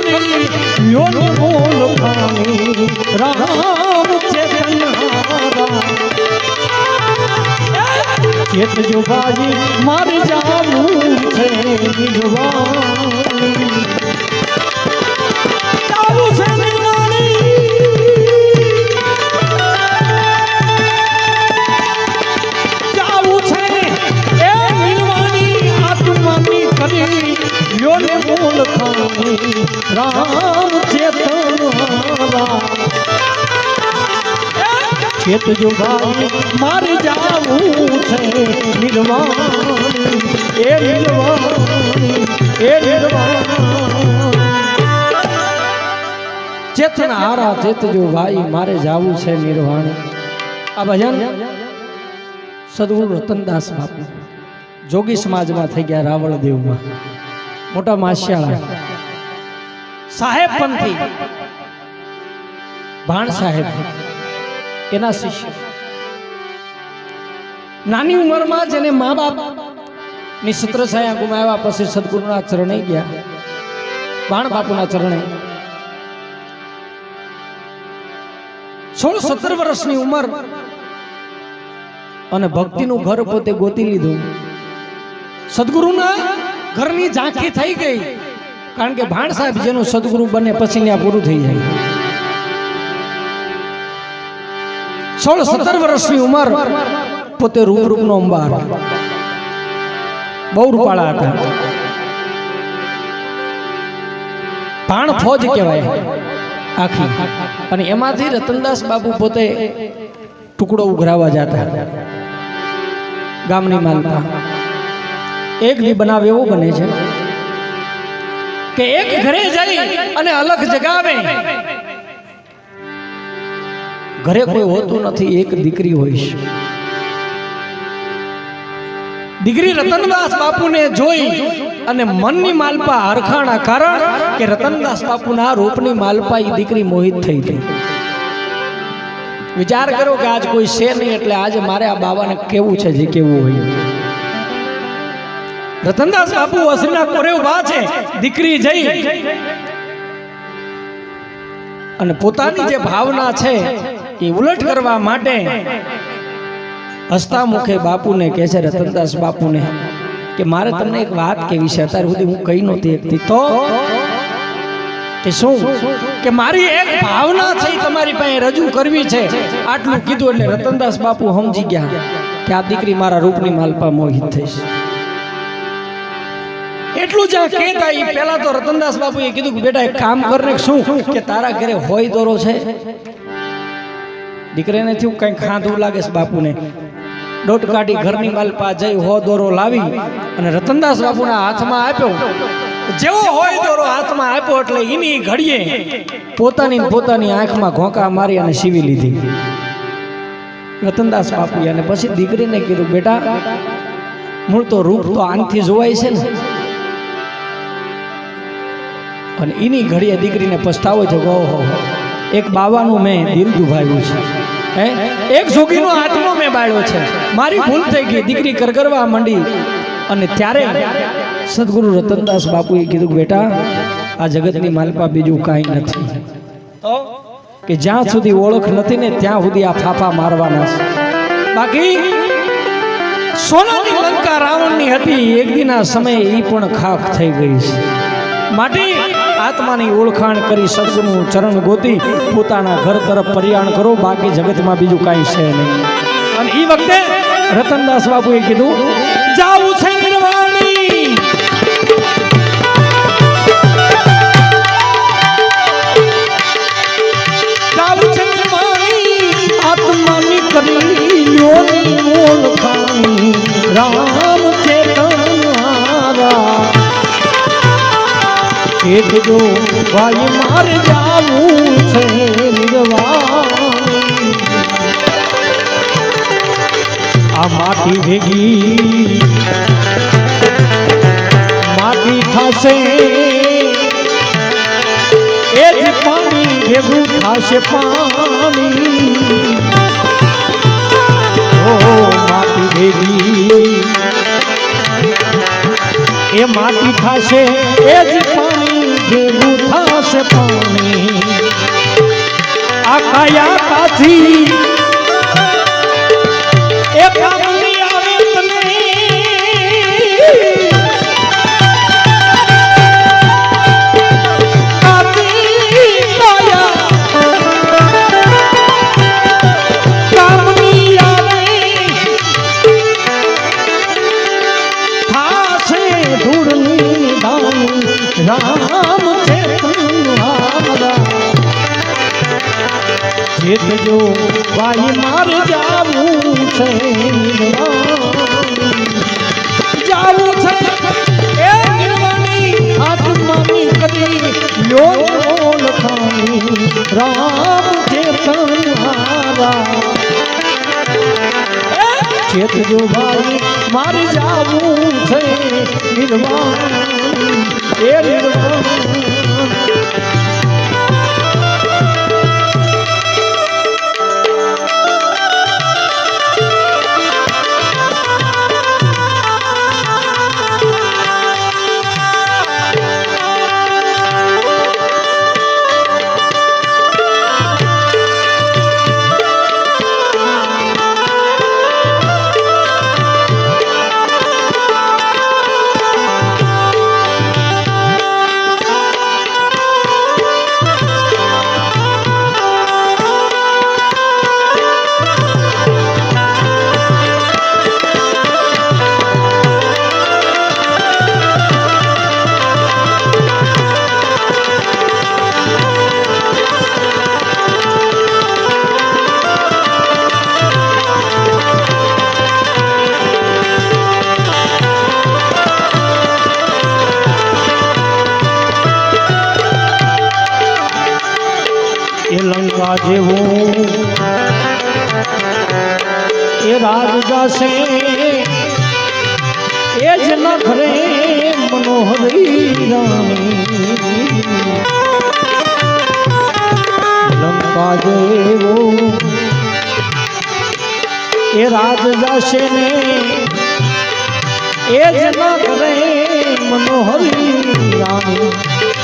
કરી યોન મૂલ પામી રામ ચેતન ચેત જો ભાઈ મારે જાવું છે ચેતજો ભાઈ મારે જાવું છે નિર્વાણી એ નિર્વાણી એ નિર્વાણી ચેતન હારા ચેતજો ભાઈ મારે જાવું છે નિર્વાણી આ ભજન સદગુરુ રતનદાસ બાપુ જોગી સમાજમાં થઈ ગયા રાવળ દેવમાં, મોટા માસ્યાળા સાહેબ પંથી, ભાણ સાહેબ એના શિષ્ય. નાની ઉંમરમાં જેને મા બાપની સત્ર છાયા ગુમાવ્યા પછી સદગુરુના ચરણે ગયા. બાણ બાપુના ચરણે. સોળ સત્તર વર્ષની ઉંમર અને ભક્તિનું ઘર પોતે ગોતી લીધું. સદગુરુના ઘરની ઝાંખી થઈ ગઈ. કારણ કે ભાણ સાહેબ જેનું સદગુરુ બને પછી ત્યાં પૂરું થઈ જાય. સોળ સત્તર વર્ષની ઉંમર પોતે રૂપ રૂપનો અંબાર. બહુ રૂપાળા હતા. ભાણ ફોજ કહેવાય આખી. અને એમાંથી રતનદાસ બાપુ પોતે ટુકડો ઉઘરાવા જતા. ગામની માલતા એક દી બનાવ એવો બને છે કે એક ઘરે જઈ અને અલગ જગાવે. ઘરે કોઈ હોતું નથી, એક દીકરી હોય છે. દીકરી રતનદાસ બાપુને જોઈ અને મનની માલપા હરખાણા કારણ કે રતનદાસ બાપુના રૂપની માલપા એ દીકરી મોહિત થઈ ગઈ. વિચાર કરો કે આજ કોઈ છે નહીં એટલે આજે મારે આ બાબાને કેવું છે જે કેવું હોય. રતનદાસ બાપુ અસના કોરે ઊભા છે, દીકરી જઈ. અને પોતાની જે ભાવના છે એ ઉલટ કરવા માટે હસતા મુખે બાપુને કહે છે, રતનદાસ બાપુને, કે મારે તમને એક વાત કેવી છે. અત્યાર સુધી હું કહી નહોતી એકતી તો કે શું? કે મારી એક ભાવના છે તમારી પાસે રજૂ કરવી છે. આટલું કીધું એટલે રતનદાસ બાપુ સમજી ગયા કે આ દીકરી મારા રૂપની માલપા મોહિત થઈશ એટલું જ્યાં કહેતા એ પહેલા તો રતનદાસ બાપુએ કીધું કે બેટા, એક કામ કરને શું? કે તારા ઘરે હોય દોરો છે. દીકરીને થયું કંઈ ખાધું લાગે છે બાપુને. દોટ કાઢી ઘરની માલપા જઈ હો દોરો લાવી અને રતનદાસ બાપુના હાથમાં આપ્યો. જેવો હોય દોરો હાથમાં આપ્યો એટલે એની ઘડીએ પોતાની પોતાની આંખમાં ઘોંકા મારી અને સીવી લીધી. રતનદાસ બાપુએ અને પછી દીકરીને કીધું, બેટા, મૂળ તો રૂપ તો આંખથી જોવાય છે ને. અને એની ઘડીએ દીકરીને પછતાવો છે ઓહો, એક બાવાનું મેં દિલ દુભાવ્યું છે. હે? એક જોગીનો આત્મો મેં બાળ્યો છે. મારી ભૂલ થઈ ગઈ. દીકરી કરગરવા માંડી. અને ત્યારે સદગુરુ રતનદાસ બાપુએ કીધું બેટા, આ જગતની માલપા બીજું કાંઈ નથી. કે જ્યાં સુધી ઓળખ નથી ને ત્યાં સુધી આ ફાફા મારવાના છે. બાકી સોનાની લંકા રાવણની હતી. એક દિના સમયે એ પણ ખાખ થઈ ગઈ છે. માટે આત્માની ઓળખાણ કરી સદગુનું ચરણ ગોતી પોતાના ઘર તરફ પરિયાણ કરો, બાકી જગતમાં બીજું કાંઈ છે નહીં. અને એ વખતે રતનદાસ બાપુએ કીધું, જાવું છે રામ એક જો ભાઈ મારે જાવું છે આ માટી ભેગી માટી થશે એ જ પાણી ભેગું થશે પાણી. ઓ માટી ભેગી. એ માટી થશે એ જ પાણી थे बूथा से पानी आखाया काथी धूड़ રામ છે જેતજો ભાઈ માર જાવું છે જાવું છે. એ નિર્વાણી આત્માની કદી યો લખાણી રામ ચેતન હારા જેતજો ભાઈ મારે જાવું છે નિર્વાણ એ નિર્વાણ. જેવું એ રાજ જાશે. એ જ નખરે મનોહરી રાણી. લંકા જેવો. એ રાજ જાશે ને. એ જ નખરે મનોહરી રાણી.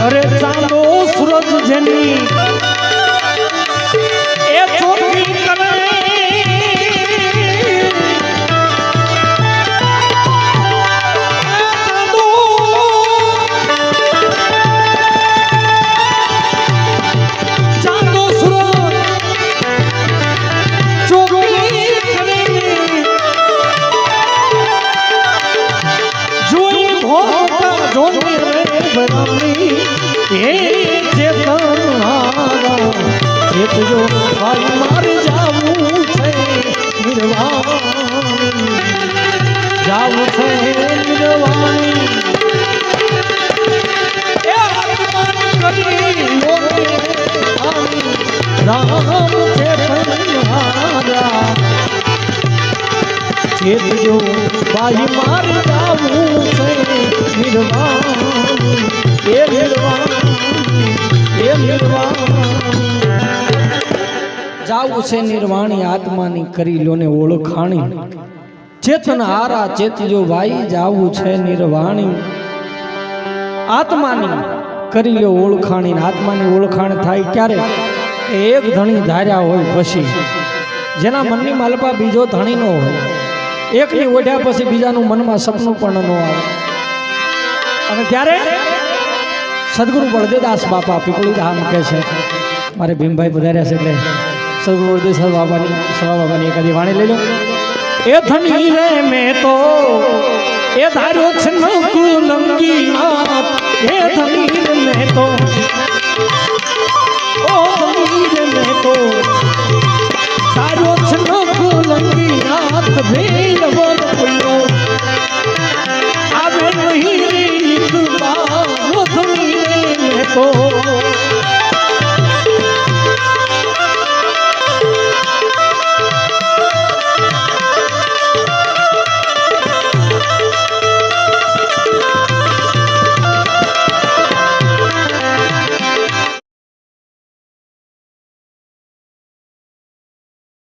અરે ચાંદો સૂરજ જેની જોઈ એ ચેતનારા ચેતજો ભાઈ મારે જાવું છે નિર્વાણ જાવું છે નિર્વાણ જાવું છે નિર્વાણ આત્માની કરી લો ને ઓળખાણી. ચેતન હારા ચેતજો ભાઈ જાવું છે નિર્વાણી. આત્માની કરી લો ઓળખાણી આત્માની ઓળખાણ થાય ક્યારે? એક ધણી ધાર્યા હોય પછી. જેના મનની માલપા બીજો ધણી ન હોય. એકની ઓઢ્યા પછી બીજાનું મનમાં સપનું પણ ન આવે. અને ત્યારે સદગુરુ બળદેદાસ બાપા પીપળી ધામ કહે છે. મારે ભીમભાઈ પધાર્યા છે એટલે સદગુરુ બળદેવદાસ બાપાની સવા બાપાની એકાદી વાણી લઈ લો. એ ધણી રે મેં તો, એ ધાર્યો છે નકુલંગી નાથ. એ ધણી રે મેં તો